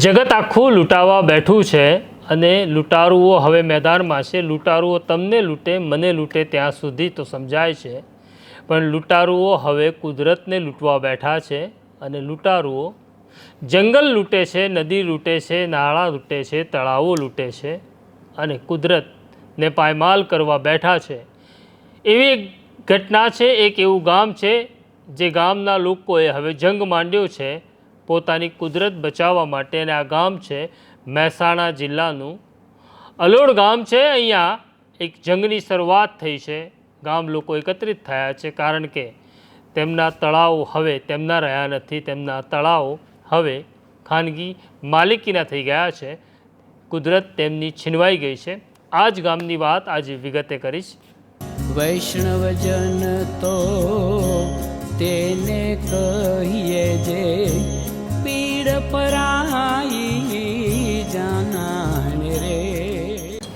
જગત આખું લૂંટાવા બેઠું છે અને લૂંટારુઓ હવે મેદાનમાં છે. લૂંટારુઓ તમને લૂંટે, મને લૂંટે ત્યાં સુધી તો સમજાય છે. પણ લૂંટારુઓ હવે કુદરતને લૂંટવા બેઠા છે અને લૂંટારુઓ જંગલ લૂંટે છે, નદી લૂંટે છે, નાળા લૂંટે છે, તળાવો લૂંટે છે અને કુદરતને પાયમાલ કરવા બેઠા છે. એવી એક ઘટના છે, એક એવું ગામ છે, જે ગામના લોકોએ હવે જંગ માંડ્યો છે. પોતાની કુદરત બચાવવા માટે અને આ ગામ છે મહેસાણા જિલ્લાનું. અલોડ ગામ છે, અહીંયા એક જંગની શરૂઆત થઈ છે. ગામ લોકો એકત્રિત થયા છે કારણ કે તેમના તળાવો હવે તેમના રહ્યા નથી, તેમના તળાવો હવે ખાનગી માલિકીના થઈ ગયા છે. કુદરત તેમની છીનવાઈ ગઈ છે. આ જ ગામની વાત આજે વિગતે કરીશ. વૈષ્ણવજન તો તેને કહીએ જે પરાઈ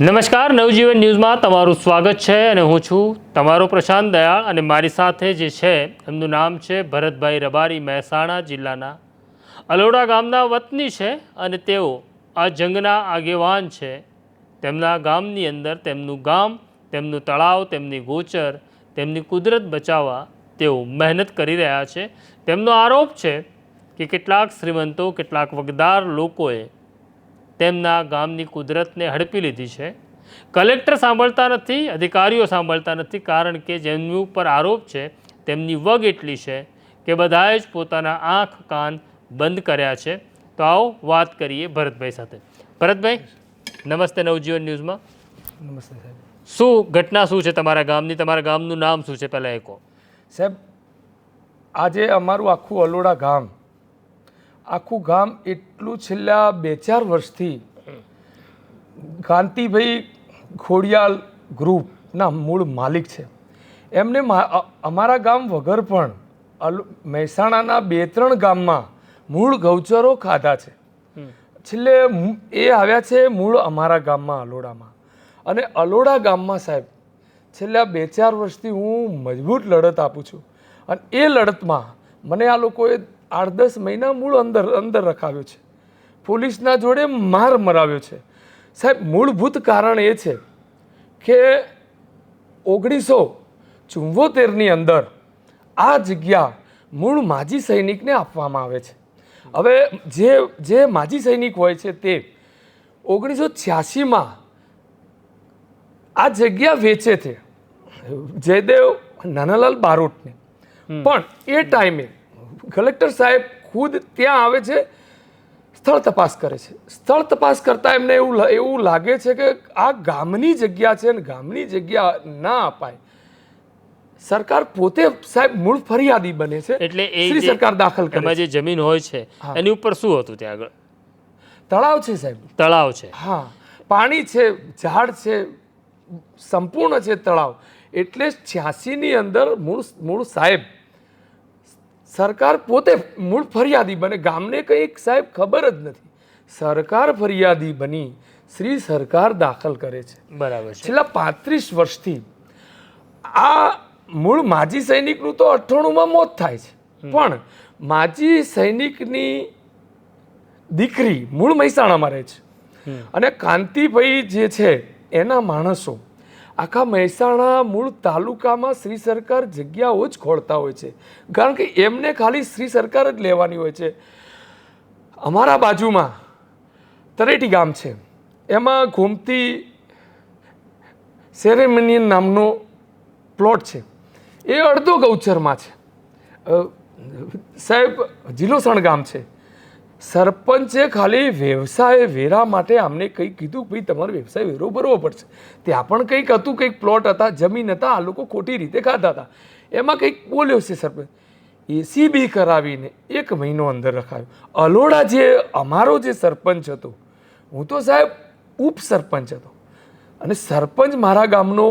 નમસ્કાર, નવજીવન ન્યૂઝમાં તમારું સ્વાગત છે અને હું છું તમારો પ્રશાંત દયાળ અને મારી સાથે જે છે, એમનું નામ છે ભરતભાઈ રબારી મહેસાણા જિલ્લાના અલોડા ગામના વતની છે અને તેઓ આ જંગના આગેવાન છે. તેમના ગામની અંદર તેમનું ગામ, તેમનું તળાવ, તેમની ગોચર, તેમની કુદરત બચાવવા તેઓ મહેનત કરી રહ્યા છે. તેમનો આરોપ છે કે કેટલાક શ્રીમંતો કેટલાક વગદાર લોકોએ તેમના ગામની કુદરતને હડપી લીધી છે. કલેક્ટર સાંભળતા નથી અધિકારીઓ સાંભળતા નથી કારણ કે જેમની ઉપર આરોપ છે તેમની વગ એટલી છે કે બધાએ જ પોતાના આંખ કાન બંધ કર્યા છે. તો આવો વાત કરીએ ભરતભાઈ સાથે. ભરતભાઈ નમસ્તે નવજીવન ન્યૂઝમાં. નમસ્તે સાહેબ. શું ઘટના શું છે તમારા ગામની? તમારા ગામનું નામ શું છે પહેલાં એ કહો સાહેબ આજે અમારું આખું અલોડા ગામ આખું ગામ એટલું છેલ્લા બે ચાર વર્ષથી કાંતિભાઈ ખોડિયાલ ગ્રુપના મૂળ માલિક છે. એમને અમારા ગામ વગર પણ મહેસાણાના બે ત્રણ ગામમાં મૂળ ગૌચરો ખાધા છે. છેલ્લે એ આવ્યા છે મૂળ અમારા ગામમાં અલોડામાં. અને અલોડા ગામમાં સાહેબ છેલ્લા બે ચાર વર્ષથી હું મજબૂત લડત આપું છું. અને એ લડતમાં મને આ લોકોએ આઠ દસ મહિના મૂળ અંદર અંદર રખાવ્યો છે. પોલીસના જોડે માર મરાવ્યો છે. સાહેબ મૂળભૂત કારણ એ છે કે ઓગણીસો ચુંવોતેરની અંદર આ જગ્યા મૂળ માજી સૈનિકને આપવામાં આવે છે. હવે જે જે માજી સૈનિક હોય છે તે ઓગણીસો છ્યાસીમાં આ જગ્યા વેચે છે. જયદેવ નાનાલાલ બારોટને. પણ એ ટાઈમે કલેક્ટર સાહેબ ખુદ ત્યાં આવે છે સ્થળ તપાસ કરે છે. સ્થળ તપાસ કરતા એમને એવું એવું લાગે છે કે આ ગામની જગ્યા છે અને ગામની જગ્યા ના અપાય. સરકાર પોતે સાહેબ મૂળ ફરિયાદી બને છે. એટલે એ સરકાર દાખલ કરે જે જમીન હોય છે એની ઉપર શું હતું ત્યાં આગળ? તળાવ છે સાહેબ. તળાવ છે. હા. પાણી છે ઝાડ છે સંપૂર્ણ છે તળાવ. એટલે છ્યાસીની અંદર મૂળ મૂળ સાહેબ સરકાર પોતે મૂળ ફરિયાદી બને. ગામને કંઈક સાહેબ ખબર જ નથી. સરકાર ફરિયાદી બની શ્રી સરકાર દાખલ કરે છે. બરાબર છેલ્લા પાંત્રીસ વર્ષથી આ મૂળ માજી સૈનિકનું તો અઠ્ઠાણુંમાં મોત થાય છે. પણ માજી સૈનિકની દીકરી મૂળ મહેસાણામાં રહે છે. અને કાંતિભાઈ જે છે એના માણસો આખા મહેસાણા મૂળ તાલુકામાં શ્રી સરકાર જગ્યાઓ જ ખોળતા હોય છે. કારણ કે એમને ખાલી શ્રી સરકાર જ લેવાની હોય છે. અમારા બાજુમાં તરેટી ગામ છે. એમાં ઘૂમતી સેરેમનિયન નામનો પ્લોટ છે. એ અડધો ગૌચરમાં છે. સાહેબ, જીલોસણ ગામ છે. સરપંચે ખાલી વ્યવસાય વેરા માટે આમને કંઈક કીધું ભાઈ તમારો વ્યવસાય વેરો ભરવો પડશે. ત્યાં પણ કંઈક હતું, કંઈક પ્લોટ હતા, જમીન હતા, આ લોકો ખોટી રીતે ખાતા હતા. એમાં કંઈક બોલ્યો છે સરપંચ એસીબી કરાવીને એક મહિનો અંદર રખાયો. અલોડા જે અમારો જે સરપંચ હતો, હું તો સાહેબ ઉપ સરપંચ હતો. અને સરપંચ મારા ગામનો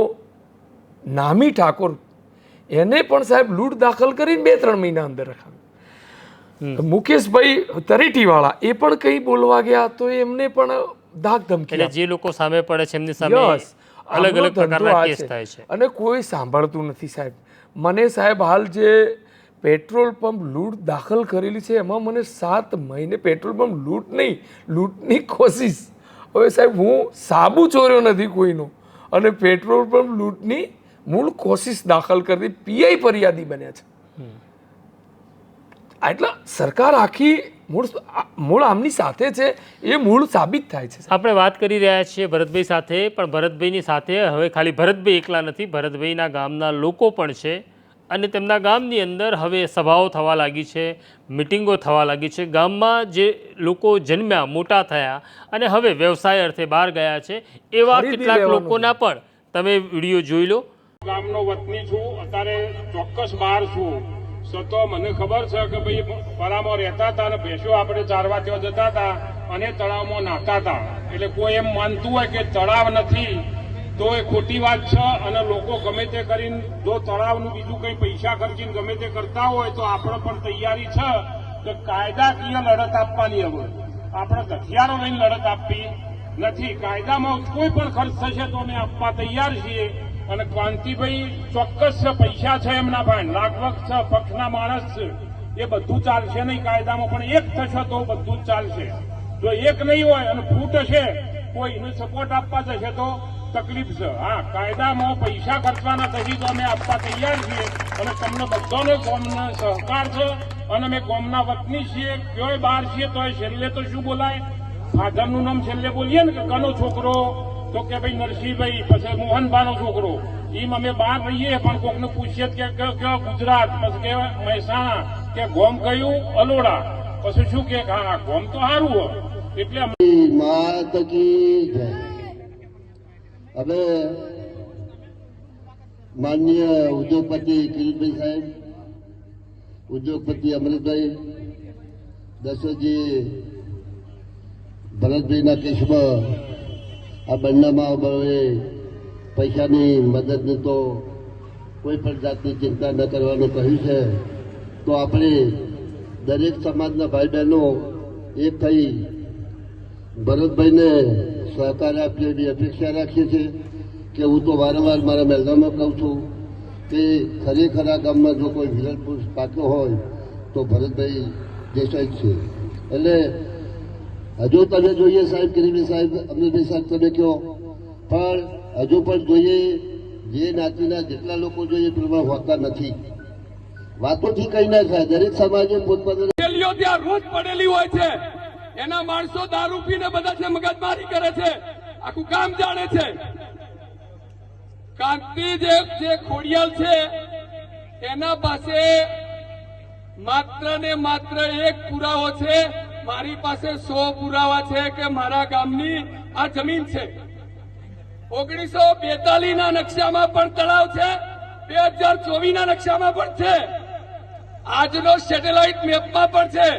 નામી ઠાકોર, એને પણ સાહેબ લૂંટ દાખલ કરીને બે ત્રણ મહિના અંદર રખાવ્યો મુકેશભાઈ તરેટીવાળા એ પણ કંઈ બોલવા ગયા તો એમને પણ ધાક ધમકી એટલે જે લોકો સામે પડે છે એમની સામે અલગ અલગ પ્રકારના કેસ થાય છે. અને કોઈ સાંભળતું નથી સાહેબ. મને સાહેબ હાલ જે પેટ્રોલ પંપ લૂંટ દાખલ કરેલી છે એમાં મને સાત મહિને પેટ્રોલ પંપ લૂંટ નહીં લૂંટની કોશિશ. હવે સાહેબ હું સાબુ ચોર્યો નથી કોઈનો. અને પેટ્રોલ પંપ લૂંટની મૂળ કોશિશ દાખલ કરતી પીઆઈ ફરિયાદી બન્યા છે. એટલે સરકાર આખી મૂળ મૂળ આમની સાથે છે એ મૂળ સાબિત થાય છે આપણે વાત કરી રહ્યા છીએ ભરતભાઈ સાથે પણ ભરતભાઈની સાથે હવે ખાલી ભરતભાઈ એકલા નથી ભરતભાઈના ગામના લોકો પણ છે અને તેમના ગામની અંદર હવે સભાઓ થવા લાગી છે મિટિંગો થવા લાગી છે. ગામમાં જે લોકો જન્મ્યા મોટા થયા અને હવે વ્યવસાય અર્થે બહાર ગયા છે એવા કેટલાક લોકોના પણ તમે વીડિયો જોઈ લો. ગામનો વતની છું અત્યારે ચોક્કસ બહાર છું. છતાં મને ખબર છે કે ભાઈ પરામાં રહેતા હતા અને ભેંસો આપણે ચારવા ત્યાં જતા હતા અને તળાવમાં નાહતા હતા. એટલે કોઈ એમ માનતું હોય કે તળાવ નથી, તો એ ખોટી વાત છે અને લોકો ગમે તે કરીને જો તળાવનું બીજું કંઈ પૈસા ખર્ચીને ગમે તે કરતા હોય તો આપણે પણ તૈયારી છે કે કાયદાકીય લડત આપવાની હવે. આપણે હથિયારો લઈને લડત આપવી નથી. કાયદામાં કોઈ પણ ખર્ચ થશે તો અમે આપવા તૈયાર છીએ. અને ક્રાંતિભાઈ ચોક્કસ પૈસા છે એમના ભાઈ લાગવગ છે, પક્ષના માણસ છે. એ બધું ચાલશે નહીં કાયદામાં, પણ એક થશે તો બધું જ ચાલશે. જો એક નહીં હોય અને ફૂટ હશે કોઈ એને સપોર્ટ આપવા જશે તો તકલીફ છે. હા, કાયદામાં પૈસા ખર્ચવાના થશે તો અમે આપવા તૈયાર છીએ અને તમને બધાને કોમનો સહકાર છે અને અમે કોમના વતની છીએ. કયોય બહાર છીએ તો છેલ્લે તો શું બોલાય? ફાધરનું નામ છેલ્લે બોલીએ ને કે કનો છોકરો? તો કે ભાઈ નરસિંહભાઈ, પછી મોહનબાનો છોકરો. એમ અમે બહાર રહીએ, પણ કોકને પૂછીએ કે ગુજરાત, પછી કે મહેસાણા, કે ગોમ કયું? અલોડા. પછી શું કે? હા ગોમ તો સારું એટલે હવે માનનીય ઉદ્યોગપતિ કિરીટભાઈ સાહેબ, ઉદ્યોગપતિ અમૃતભાઈ, દશરથજી ભરતભાઈના કેસમાં આ બંનેમાં બરોએ પૈસાની મદદની તો કોઈ પણ જાતની ચિંતા ન કરવાનું કહ્યું છે. તો આપણે દરેક સમાજના ભાઈ બહેનો એક થઈ ભરતભાઈને સહકાર આપીએ એવી અપેક્ષા રાખીએ છીએ કે હું તો વારંવાર મારા મહેલામાં કહું છું કે ખરેખર આ ગામમાં જો કોઈ વિરલ પુરુષ પાક્યો હોય તો ભરતભાઈ દેસાઈ છે. એટલે હજુ તમે જોઈએ સાહેબ કિરીમી સાહેબ અમૃતભાઈ સાહેબ તમે કહો. પણ હજુ પણ જોઈએ, જે નાતીના જેટલા લોકો જોઈએ પ્રમાણે હોતા નથી. વાતોથી કઈ ના થાય. દરેક સમાજે પોતપોતાના ત્યાં રોજ પડેલી હોય છે. એના માણસો દારૂ પીને બધા છે, મગજમારી કરે છે. આખું કામ જાણે છે. કાંતિ જે ખોડિયાલ છે, એના પાસે માત્ર ને માત્ર એક પુરાવો છે. મારી પાસે સો પુરાવા છે કે મારા ગામની આ જમીન છે. ઓગણીસો બેતાલીસ ના નકશામાં પણ તળાવ છે. બે હજાર ચોવીસ ના નકશામાં પણ છે. આજનો સેટેલાઇટ મેપમાં પણ છે.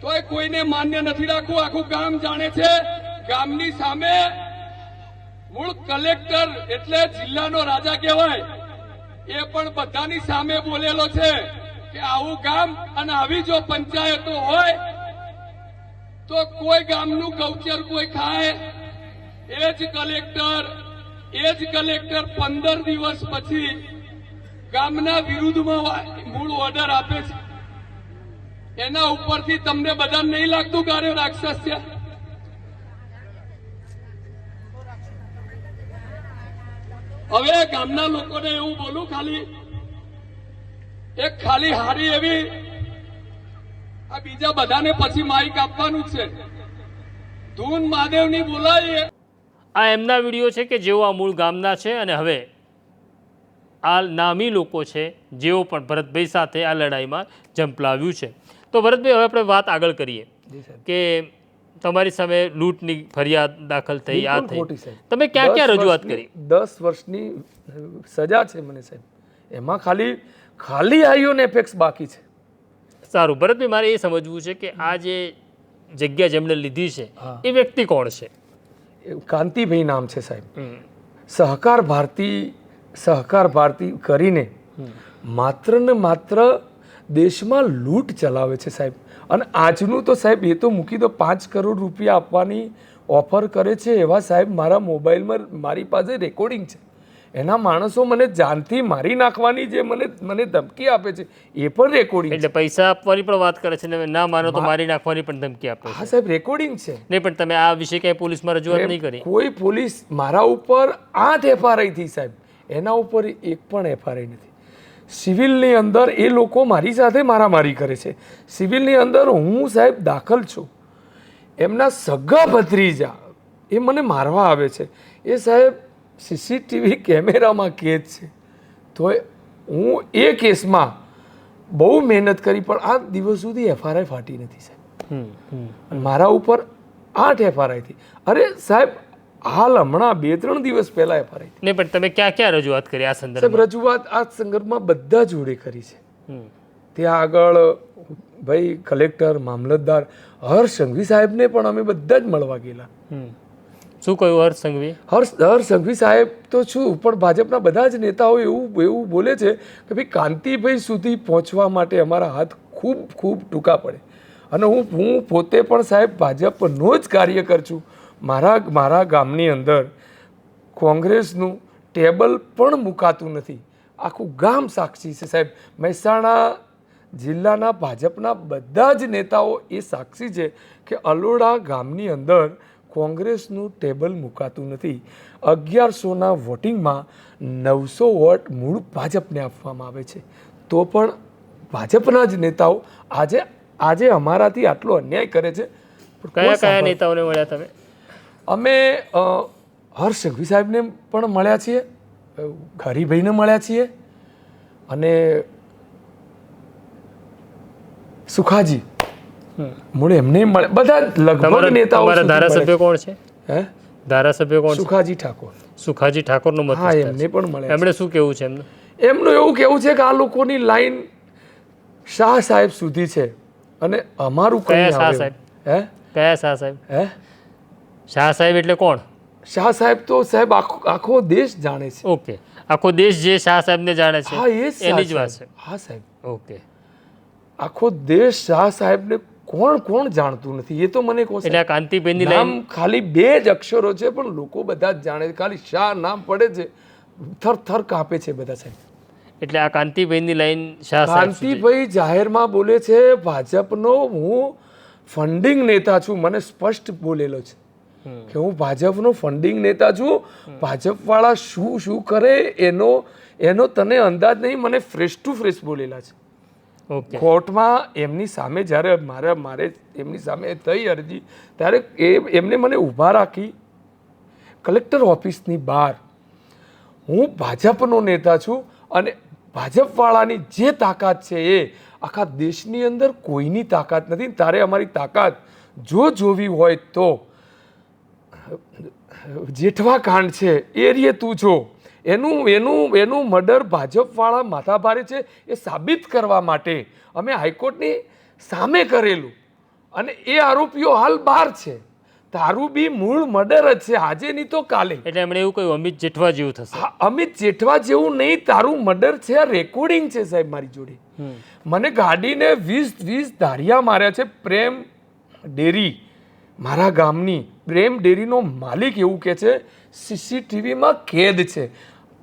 તોય કોઈને માન્ય નથી રાખવું. આખું ગામ જાણે છે. ગામની સામે મૂળ કલેક્ટર એટલે જિલ્લાનો રાજા કહેવાય. એ પણ બધાની સામે બોલેલો છે કે આવું ગામ અને આવી જો પંચાયતો હોય તો કોઈ ગામનું કૌચર કોઈ ખાય? એ જ કલેક્ટર, એ જ કલેક્ટર પંદર દિવસ પછી ગામના વિરુદ્ધમાં મૂળ ઓર્ડર આપે છે. એના ઉપરથી તમને બધા નહીં લાગતું કાર્ય રાક્ષસ છે? હવે ગામના લોકોને એવું બોલું ખાલી, એક ખાલી હારી એવી આ બીજા બધાને પછી માઇક આપવાનું છે. ધૂન મહાદેવની બોલાય આ એમના વીડિયો છે કે જેઓ આ મૂળ ગામના છે અને હવે આ નામી લોકો છે જેઓ પણ ભરતભાઈ સાથે આ લડાઈમાં ઝંપલાવ્યું છે. તો ભરતભાઈ હવે આપણે વાત આગળ કરીએ કે તમારી સામે લૂંટની ફરિયાદ દાખલ થઈ આ થઈ. તમે ક્યાં ક્યાં રજૂઆત કરી? દસ વર્ષની સજા છે મને સાહેબ. એમાં ખાલી ખાલી આઈઓને એફેક્સ બાકી છે. સારું. ભરતભાઈ મારે એ સમજવું છે કે આ જે જગ્યા જેમણે લીધી છે એ વ્યક્તિ કોણ છે? કાંતિભાઈ નામ છે સાહેબ. સહકાર ભારતી સહકાર ભારતી કરીને માત્ર ને માત્ર દેશમાં લૂંટ ચલાવે છે સાહેબ. અને આજનું તો સાહેબ એ તો મૂકી દો પાંચ કરોડ રૂપિયા આપવાની ઓફર કરે છે એવા સાહેબ મારા મોબાઈલમાં મારી પાસે રેકોર્ડિંગ છે. એના માણસો મને જાનથી મારી નાખવાની જે મને મને ધમકી આપે છે એ પણ રેકોર્ડિંગ એટલે પૈસા આપવાની પણ વાત કરે છે ને ના માનો તો મારી નાખવાની પણ ધમકી આપે હા સાહેબ રેકોર્ડિંગ છે. નહીં પણ તમે આ વિશે ક્યાંય પોલીસમાં રજૂઆત નહીં કરી. કોઈ પોલીસ મારા ઉપર આઠ એફઆરઆઈ થી સાહેબ એના ઉપર એક પણ એફઆરઆઈ નથી. સિવિલની અંદર એ લોકો મારી સાથે મારામારી કરે છે. સિવિલની અંદર હું સાહેબ દાખલ છું. એમના સગા ભત્રીજા એ મને મારવા આવે છે. એ સાહેબ સીસીટીવી કેમેરામાં કેદ છે. તો હું એ કેસમાં બહુ મહેનત કરી પણ આ દિવસ સુધી એફઆરઆઈ ફાટી નથી સાહેબ. મારા ઉપર આઠ એફઆરઆઈ થી અરે સાહેબ હાલ હમણાં બે ત્રણ દિવસ પહેલા એફઆરઆઈ નહીં પણ તમે ક્યાં ક્યાં રજૂઆત કરી આ સાહેબ રજૂઆત આ સંદર્ભમાં બધા જોડે કરી છે. ત્યાં આગળ ભાઈ કલેક્ટર મામલતદાર હર્ષ સંઘવી સાહેબને પણ અમે બધા જ મળવા ગયેલા. શું કહ્યું હર્ષ સંઘવી? હર્ષ હર્ષ સંઘવી સાહેબ, તો છું પણ ભાજપના બધા જ નેતાઓ એવું એવું બોલે છે કે ભાઈ કાંતિભાઈ સુધી પહોંચવા માટે અમારા હાથ ખૂબ ખૂબ ટૂંકા પડે. અને હું હું પોતે પણ સાહેબ ભાજપનો જ કાર્યકર છું. મારા મારા ગામની અંદર કોંગ્રેસનું ટેબલ પણ મુકાતું નથી. આખું ગામ સાક્ષી છે સાહેબ. મહેસાણા જિલ્લાના ભાજપના બધા જ નેતાઓ એ સાક્ષી છે કે અલોડા ગામની અંદર કોંગ્રેસનું ટેબલ મુકાતું નથી. અગિયારસોના વોટિંગમાં નવસો વોટ મૂળ ભાજપને આપવામાં આવે છે. તો પણ ભાજપના જ નેતાઓ આજે આજે અમારાથી આટલો અન્યાય કરે છે. કયા કયા નેતાઓને મળ્યા તમે? અમે હર્ષ સંઘવી સાહેબને પણ મળ્યા છીએ. હરિભાઈને મળ્યા છીએ. અને સુખાજી મૂળ એમને મળે. બધા લગભગ નેતાઓ તમારા ધારાસભ્ય કોણ છે? હે? ધારાસભ્ય કોણ સુખાજી ઠાકોર. સુખાજી ઠાકોરનો મત હા એમને પણ મળે એમણે શું કેવું છે એમનું? એમનું એવું કેવું છે કે આ લોકોની લાઈન શાહ સાહેબ સુધી છે. અને અમારું કયા શાહ સાહેબ? હે? કયા શાહ સાહેબ? હે? શાહ સાહેબ એટલે કોણ? શાહ સાહેબ તો સાહેબ આખો આખો દેશ જાણે છે. ઓકે. આખો દેશ જે શાહ સાહેબને જાણે છે. હા એ એની જ વાત છે. હા સાહેબ. ઓકે. આખો દેશ શાહ સાહેબને કોણ કોણ જાણતું નથી? એ તો મને કહો એટલે આ કાંતિભાઈની નામ ખાલી બે જ અક્ષરો છે પણ લોકો બધા જ જાણે ખાલી શાહ નામ પડે છે? થર થર કાપે છે બધા સાહેબ. એટલે આ કાંતિભાઈની લાઈન શાહ કાંતિભાઈ જાહેરમાં બોલે છે ભાજપનો હું ફંડિંગ નેતા છું. મને સ્પષ્ટ બોલેલો છે કે હું ભાજપનો ફંડિંગ નેતા છું. ભાજપવાળા શું શું કરે એનો એનો તને અંદાજ નહીં મને ફ્રેશ ટુ ફ્રેશ બોલેલા છે. કોર્ટમાં એમની સામે જ્યારે મારે મારે એમની સામે થઈ અરજી, ત્યારે એ એમને મને ઊભા રાખી કલેક્ટર ઓફિસની બહાર. હું ભાજપનો નેતા છું અને ભાજપવાળાની જે તાકાત છે એ આખા દેશની અંદર કોઈની તાકાત નથી. તારે અમારી તાકાત જો જોવી હોય તો જેઠવા કાંડ છે એ રીએ તું છો એનું એનું એનું મર્ડર ભાજપવાળા માથાભારે છે એ સાબિત કરવા માટે અમે હાઈકોર્ટની સામે કરેલું. અને એ આરોપીઓ હાલ બહાર છે. તારું બી મૂળ મર્ડર જ છે. આજે નહીં તો કાલે. એટલે એમણે એવું કહ્યું અમિત જેઠવા જેવું થશે. અમિત જેઠવા જેવું નહીં તારું મર્ડર છે. આ રેકોર્ડિંગ છે સાહેબ મારી જોડે. મને ગાડીને વીસ વીસ ધારિયા માર્યા છે પ્રેમ ડેરી મારા ગામની. પ્રેમ ડેરીનો માલિક એવું કહે છે સીસીટીવીમાં કેદ છે.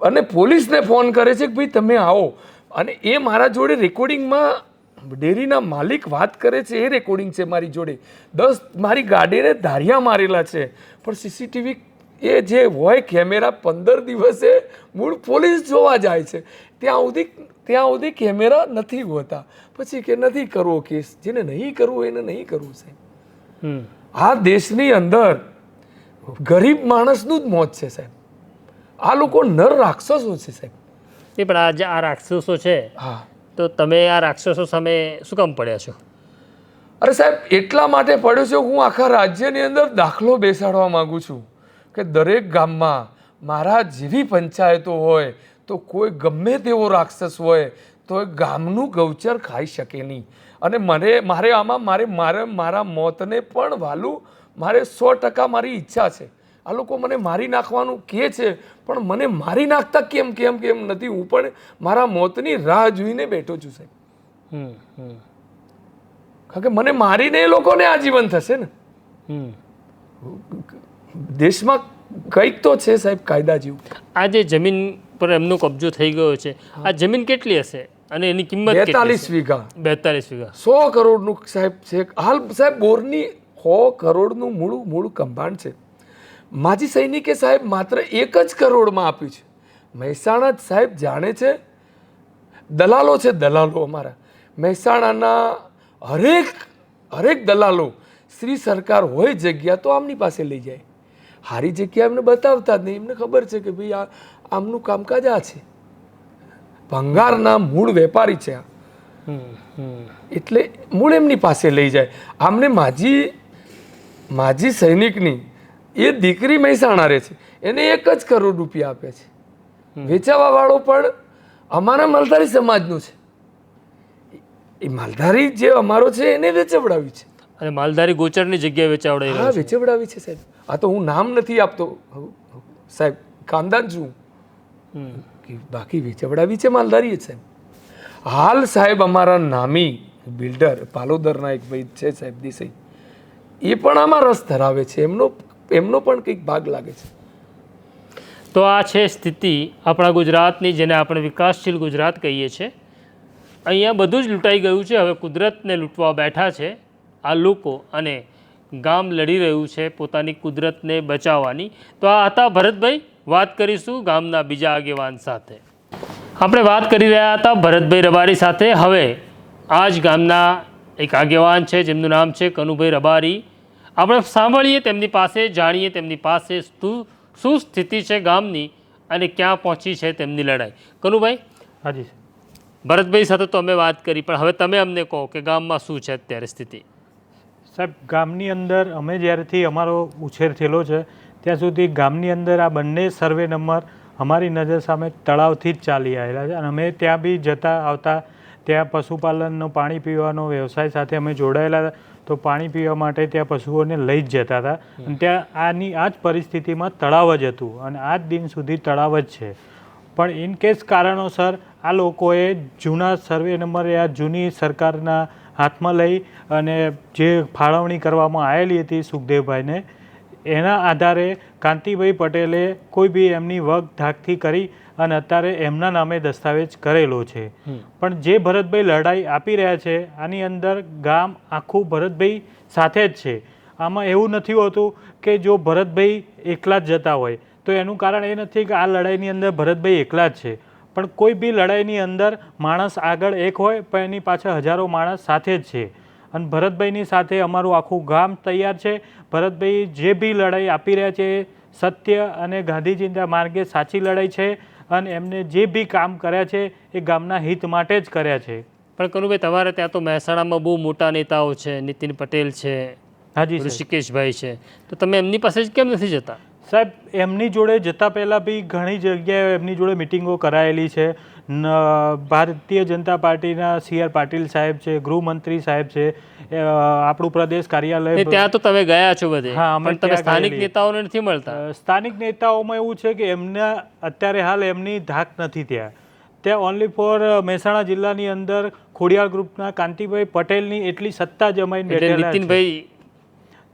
અને પોલીસને ફોન કરે છે કે ભાઈ તમે આવો. અને એ મારા જોડે રેકોર્ડિંગમાં ડેરીના માલિક વાત કરે છે એ રેકોર્ડિંગ છે મારી જોડે. દસ મારી ગાડીને ધારિયા મારેલા છે. પણ સીસીટીવી એ જે હોય કેમેરા પંદર દિવસે મૂળ પોલીસ જોવા જાય છે. ત્યાં સુધી ત્યાં સુધી કેમેરા નથી હોતા. પછી કે નથી કરવો કેસ. જેને નહીં કરવો એને નહીં કરવું સાહેબ. આ દેશની અંદર ગરીબ માણસનું જ મોત છે સાહેબ. આ લોકો નર રાક્ષસો છે સાહેબ. એ પણ આ આ રાક્ષસો છે હા. તો તમે આ રાક્ષસો સામે શું કામ પડ્યા છો? અરે સાહેબ એટલા માટે પડ્યો છે હું આખા રાજ્યની અંદર દાખલો બેસાડવા માંગુ છું કે દરેક ગામમાં મારા જેવી પંચાયતો હોય તો કોઈ ગમે તેવો રાક્ષસ હોય તો એ ગામનું ગૌચર ખાઈ શકે નહીં. અને મને મારે આમાં મારે મારે મારા મોતને પણ વાલું મારે સો ટકા મારી ઈચ્છા છે. આ લોકો મને મારી નાખવાનું કહે છે પણ મને મારી નાખતા કેમ કેમ કેમ નથી? હું પણ મારા મોતની રાહ જોઈને બેઠો છું સાહેબ. હમ હમ. કારણ કે મને મારીને એ લોકોને આજીવન થશે ને. હમ. દેશમાં કંઈક તો છે સાહેબ કાયદા જેવું. આ જે જમીન પર એમનો કબજો થઈ ગયો છે આ જમીન કેટલી હશે? અને એની કિંમત બેતાલીસ વીઘા. બેતાલીસ વીઘા. સો કરોડનું સાહેબ છે. હાલ સાહેબ બોરની સો કરોડનું મૂળ મૂળ કંભાંડ છે. માજી સૈનિકે સાહેબ માત્ર એક જ કરોડમાં આપ્યું છે. મહેસાણા જ સાહેબ જાણે છે? દલાલો છે દલાલો અમારા. મહેસાણાના હરેક હરેક દલાલો શ્રી સરકાર હોય જગ્યા તો આમની પાસે લઈ જાય. હારી જગ્યા એમને બતાવતા જ નહીં. એમને ખબર છે કે ભાઈ આ આમનું કામકાજ આ છે. ભંગારના મૂળ વેપારી છે આ. એટલે મૂળ એમની પાસે લઈ જાય. આમને માજી માજી સૈનિકની એ દીકરી મહેસાણા રહે છે. એને એક જ કરોડ રૂપિયા આપે છે. વેચાવા વાળો પણ અમારા માલધારી સમાજનો છે. એ માલધારી જે અમારો છે એને વેચવડાવી છે. અને માલધારી ગોચરની જગ્યાએ વેચાવડાવી હા વેચવડાવી છે સાહેબ. આ તો હું નામ નથી આપતો. સાહેબ કામદાન છું. બાકી વેચવડાવી છે માલધારી સાહેબ. હાલ સાહેબ અમારા નામી બિલ્ડર પાલોદરના એક ભાઈ છે સાહેબ દેસાઈ. એ પણ આમાં રસ ધરાવે છે. એમનો એમનો પણ કંઈક ભાગ લાગે છે. તો આ છે સ્થિતિ આપણા ગુજરાતની જેને આપણે વિકાસશીલ ગુજરાત કહીએ છીએ. અહીંયા બધું જ લૂંટાઈ ગયું છે. હવે કુદરતને લૂંટવા બેઠા છે આ લોકો અને ગામ લડી રહ્યું છે પોતાની કુદરતને બચાવવાની. તો આ હતા ભરતભાઈ, વાત કરીશું ગામના બીજા આગેવાન સાથે. આપણે વાત કરી રહ્યા હતા ભરતભાઈ રબારી સાથે. હવે આ જ ગામના એક આગેવાન છે, જેમનું નામ છે કનુભાઈ રબારી. આપણે સાંભળીએ તેમની પાસે જાણીએ તેમની પાસે શું સ્થિતિ છે ગામની અને ક્યાં પહોંચી છે તેમની લડાઈ. કનુભાઈ? હાજી ભરતભાઈ સાથે તો અમે વાત કરી પણ હવે તમે અમને કહો કે ગામમાં શું છે અત્યારે સ્થિતિ? સાહેબ ગામની અંદર અમે જ્યારથી અમારો ઉછેર થયેલો છે ત્યાં સુધી ગામની અંદર આ બંને સર્વે નંબર અમારી નજર સામે તળાવથી જ ચાલી આવેલા છે અને અમે ત્યાં બી જતા આવતા ત્યાં પશુપાલનનો પાણી પીવાનો વ્યવસાય સાથે અમે જોડાયેલા હતા તો પાણી પીવા માટે ત્યાં પશુઓને લઈ જ જતા હતા. અને ત્યાં આની આ જ પરિસ્થિતિમાં તળાવ જ હતું અને આ જ દિન સુધી તળાવ જ છે. પણ ઇન કેસ કારણોસર આ લોકોએ જૂના સર્વે નંબર આ જૂની સરકારના હાથમાં લઈ અને જે ફાળવણી કરવામાં આવેલી હતી સુખદેવભાઈને એના આધારે કાંતિભાઈ પટેલે કોઈ બી એમની વગ ધાકથી કરી અને અત્યારે એમના નામે દસ્તાવેજ કરેલો છે. પણ જે ભરતભાઈ લડાઈ આપી રહ્યા છે આની અંદર ગામ આખું ભરતભાઈ સાથે જ છે. આમાં એવું નથી હોતું કે જો ભરતભાઈ એકલા જ જતા હોય તો એનું કારણ એ નથી કે આ લડાઈની અંદર ભરતભાઈ એકલા જ છે. પણ કોઈ બી લડાઈની અંદર માણસ આગળ એક હોય પણ એની પાછળ હજારો માણસ સાથે જ છે. અને ભરતભાઈની સાથે અમારું આખું ગામ તૈયાર છે. ભરતભાઈ જે બી લડાઈ આપી રહ્યા છે એ સત્ય અને ગાંધીજીના માર્ગે સાચી લડાઈ છે અને એમને જે બી કામ કર્યા છે એ ગામના હિત માટે જ કર્યા છે. પણ કનુભાઈ તમારે ત્યાં તો મહેસાણામાં બહુ મોટા નેતાઓ છે નીતિન પટેલ છે હાજી. ઋષિકેશભાઈ છે. તો તમે એમની પાસે જ કેમ નથી જતા? સાહેબ એમની જોડે જતા પહેલાં બી ઘણી જગ્યાએ એમની જોડે મિટિંગો કરાયેલી છે. ભારતીય જનતા પાર્ટીના સી આર પાટીલ સાહેબ છે ગૃહમંત્રી સાહેબ છે આપણું પ્રદેશ કાર્યાલય ત્યાં તો તમે ગયા છો બધે. હા, પણ તમે સ્થાનિક નેતાઓને નથી મળતા? સ્થાનિક નેતાઓમાં એવું છે કે એમના અત્યારે હાલ એમની ધાક નથી ત્યાં. ત્યાં ઓનલી ફોર મહેસાણા જિલ્લાની અંદર ખોડિયાર ગ્રુપના કાંતિભાઈ પટેલની એટલી સત્તા જમાઈને બેઠેલા નીતિનભાઈ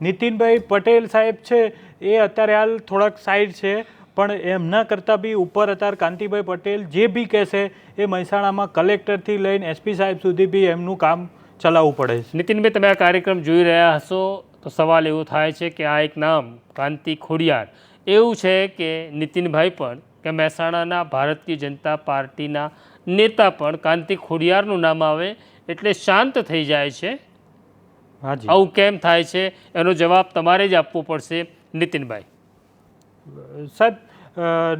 નીતિનભાઈ પટેલ સાહેબ છે એ અત્યારે હાલ થોડાક સાઈડ છે પણ એમના કરતાં બી ઉપર અત્યારે કાંતિભાઈ પટેલ જે બી કહેશે એ મહેસાણામાં કલેક્ટરથી લઈને એસપી સાહેબ સુધી બી એમનું કામ ચલાવવું પડે છે. નીતિનભાઈ તમે આ કાર્યક્રમ જોઈ રહ્યા હશો તો સવાલ એવો થાય છે કે આ એક નામ કાંતિ ખોડિયાર. એવું છે કે નીતિનભાઈ પણ કે મહેસાણાના ભારતીય જનતા પાર્ટીના નેતા પણ કાંતિ ખોડિયારનું નામ આવે એટલે શાંત થઈ જાય છે? આવું કેમ થાય છે? એનો જવાબ તમારે જ આપવો પડશે. નીતિનભાઈ. સાહેબ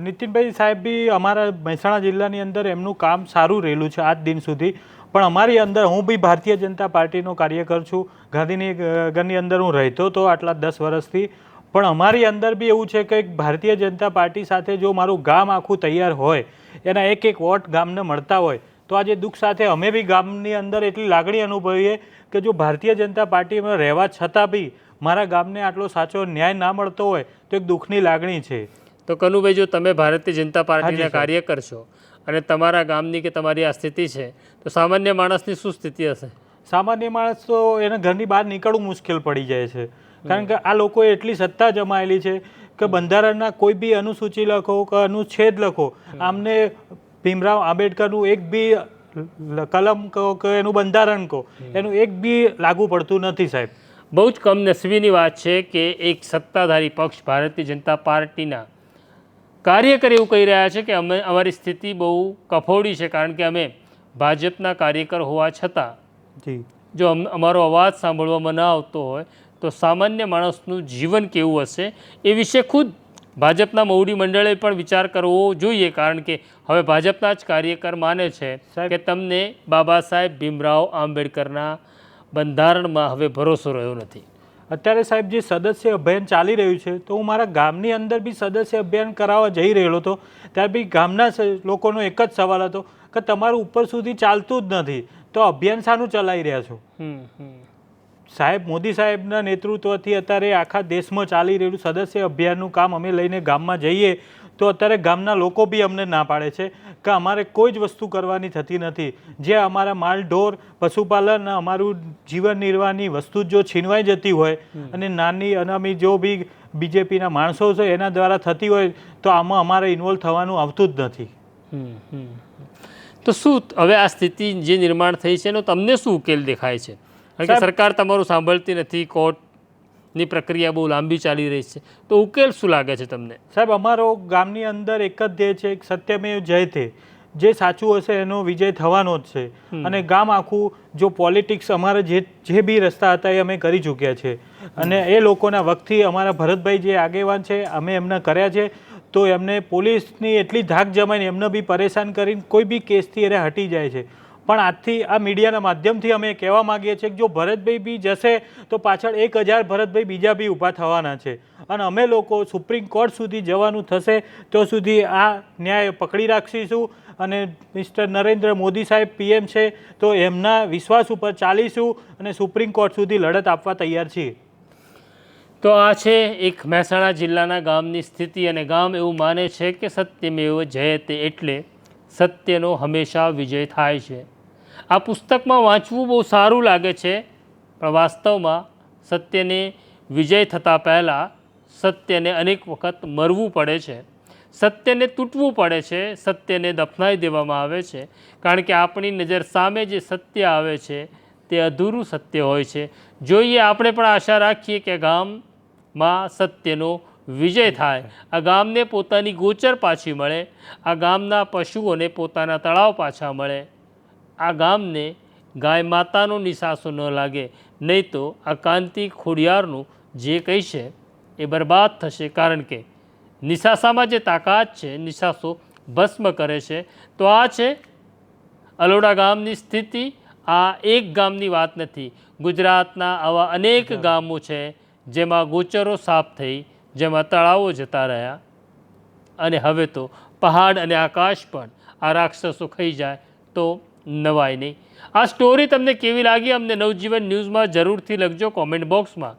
નીતિનભાઈ સાહેબ બી અમારા મહેસાણા જિલ્લાની અંદર એમનું કામ સારું રહેલું છે આજ દિન સુધી. પણ અમારી અંદર હું બી ભારતીય જનતા પાર્ટીનો કાર્યકર છું. ગાંધીનગરની અંદર હું રહેતો હતો આટલા દસ વર્ષથી. પણ અમારી અંદર બી એવું છે કે ભારતીય જનતા પાર્ટી સાથે જો મારું ગામ આખું તૈયાર હોય, એના એક એક વોટ ગામને મળતા હોય, તો આજે દુઃખ સાથે અમે બી ગામની અંદર એટલી લાગણી અનુભવીએ કે જો ભારતીય જનતા પાર્ટીમાં રહેવા છતાં બી મારા ગામને આટલો સાચો ન્યાય ના મળતો હોય તો એક દુઃખની લાગણી છે. તો કનુભાઈ જો તમે ભારતીય જનતા પાર્ટીના કાર્ય કરશો અને તમારા ગામની કે તમારી આ સ્થિતિ છે તો સામાન્ય માણસની શું સ્થિતિ હશે? સામાન્ય માણસ તો એને ઘરની બહાર નીકળવું મુશ્કેલ પડી જાય છે. કારણ કે આ લોકોએ એટલી સત્તા જમાયેલી છે કે બંધારણના કોઈ બી અનુસૂચિ લખો કે અનુચ્છેદ લખો આમને ભીમરાવ આંબેડકરનું એક બી કલમ કહો કે એનું બંધારણ કહો એનું એક બી લાગુ પડતું નથી સાહેબ. બહુ જ કમનસીબીની વાત છે કે એક સત્તાધારી પક્ષ ભારતીય જનતા પાર્ટીના કાર્યકર એવું કહી રહ્યા છે કે અમે અમારી સ્થિતિ બહુ કફોડી છે કારણ કે અમે ભાજપના કાર્યકર હોવા છતાં જી. જો અમ- અમારો અવાજ સાંભળવામાં ન આવતો હોય તો સામાન્ય માણસનું જીવન કેવું હશે એ વિશે ખુદ ભાજપના મોવડી મંડળે પણ વિચાર કરવો જોઈએ કારણ કે હવે ભાજપના જ કાર્યકર માને છે કે તમને બાબા સાહેબ ભીમરાવ આંબેડકરના બંધારણમાં હવે ભરોસો રહ્યો નથી. અત્યારે સાહેબ જે સદસ્ય અભિયાન ચાલી રહ્યું છે તો હું મારા ગામની અંદર બી સદસ્ય અભિયાન કરાવવા જઈ રહેલો હતો ત્યારે બી ગામના લોકોનો એક જ સવાલ હતો કે તમારું ઉપર સુધી ચાલતું જ નથી તો અભિયાન શાનું ચલાવી રહ્યા છો? સાહેબ મોદી સાહેબના નેતૃત્વથી અત્યારે આખા દેશમાં ચાલી રહેલું સદસ્ય અભિયાનનું કામ અમે લઈને ગામમાં જઈએ તો અત્યારે ગામના લોકો બી અમને ના પાડે છે કે અમારે કોઈ જ વસ્તુ કરવાની થતી નથી. જે અમારા માલ ઢોર પશુપાલન અમારું જીવન નિર્વાહની વસ્તુ જો છીનવાઈ જતી હોય અને નાની અનામી જો બી બીજેપીના માણસો છે એના દ્વારા થતી હોય તો આમાં અમારે ઇન્વોલ્વ થવાનું આવતું જ નથી. તો શું હવે આ સ્થિતિ જે નિર્માણ થઈ છે એનો તમને શું ઉકેલ દેખાય છે? કારણ કે સરકાર તમારું સાંભળતી નથી કોર્ટની પ્રક્રિયા બહુ લાંબી ચાલી રહી છે. તો ઉકેલ શું લાગે છે તમને? સાહેબ અમારો ગામની અંદર એક જ ધ્યેય છે સત્યમેવ જયતે જે સાચું હશે એનો વિજય થવાનો જ છે. અને ગામ આખું જો પોલિટિક્સ અમારા જે જે બી રસ્તા હતા એ અમે કરી ચૂક્યા છે. અને એ લોકોના વખતથી અમારા ભરતભાઈ જે આગેવાન છે અમે એમના કર્યા છે. તો એમને પોલીસની એટલી ધાક જમાઈને એમને બી પરેશાન કરીને કોઈ બી કેસથી એને હટી જાય છે. પણ આજથી આ મીડિયાના માધ્યમથી અમે કહેવા માગીએ છીએ કે જો ભરતભાઈ બી જશે, તો પાછળ એક હજાર ભરતભાઈ બીજા બી ઊભા થવાના છે. અને અમે લોકો સુપ્રીમ કોર્ટ સુધી જવાનું થશે, તો સુધી આ ન્યાય પકડી રાખીશું. અને મિસ્ટર નરેન્દ્ર મોદી સાહેબ પીએમ છે, તો એમના વિશ્વાસ ઉપર ચાલીશું અને સુપ્રીમ કોર્ટ સુધી લડત આપવા તૈયાર છીએ. તો આ છે એક મહેસાણા જિલ્લાના ગામની સ્થિતિ અને ગામ એવું માને છે કે સત્યમેવ જયતે એટલે સત્યનો હંમેશા વિજય થાય છે. આ પુસ્તકમાં વાંચવું બહુ સારું લાગે છે, પણ વાસ્તવમાં સત્યને વિજય થતાં પહેલાં સત્યને અનેક વખત મરવું પડે છે. સત્યને તૂટવું પડે છે, સત્યને દફનાઈ દેવામાં આવે છે, કારણ કે આપણી નજર સામે જે સત્ય આવે છે, તે અધૂરું સત્ય હોય છે. જોઈએ આપણે પણ આશા રાખીએ કે ગામમાં સત્યનો વિજય થાય. આ ગામને પોતાની ગોચર પાછી મળે, આ ગામના પશુઓને પોતાના તળાવ પાછા મળે. આ ગામને ગાય માતાનો નિશાસો ન લાગે નહીં તો આ કાંતિ ખોડિયારનું જે કંઈ છે એ બરબાદ થશે. કારણ કે નિશાસામાં જે તાકાત છે નિશાસો ભસ્મ કરે છે તો આ છે અલોડા ગામની સ્થિતિ. આ એક ગામની વાત નથી. ગુજરાતના આવા અનેક ગામો છે જેમાં ગોચરો સાફ થઈ જેમાં તળાવો જતા રહ્યા. અને હવે તો પહાડ અને આકાશ પણ આ રાક્ષસો ખાઈ જાય તો નવાય નહીં. આ સ્ટોરી તમને કેવી લાગી અમને નવજીવન ન્યૂઝમાં જરૂરથી લખજો કોમેન્ટ બોક્સમાં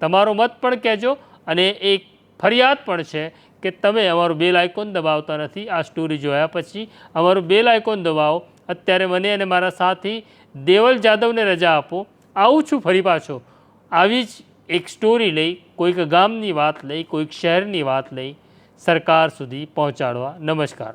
તમારો મત પણ કહેજો અને એક ફરિયાદ પણ છે કે તમે અમારું બેલ આઇકોન દબાવતા નથી. આ સ્ટોરી જોયા પછી અમારું બેલ આઇકોન દબાવો. અત્યારે મને અને મારા સાથી દેવલ જાદવને રજા આપો. આવું છું ફરી પાછો. આવી જ એક સ્ટોરી લઈ, કોઈક ગામની વાત લઈ, કોઈક શહેરની વાત લઈ સરકાર સુધી પહોંચાડવા. નમસ્કાર.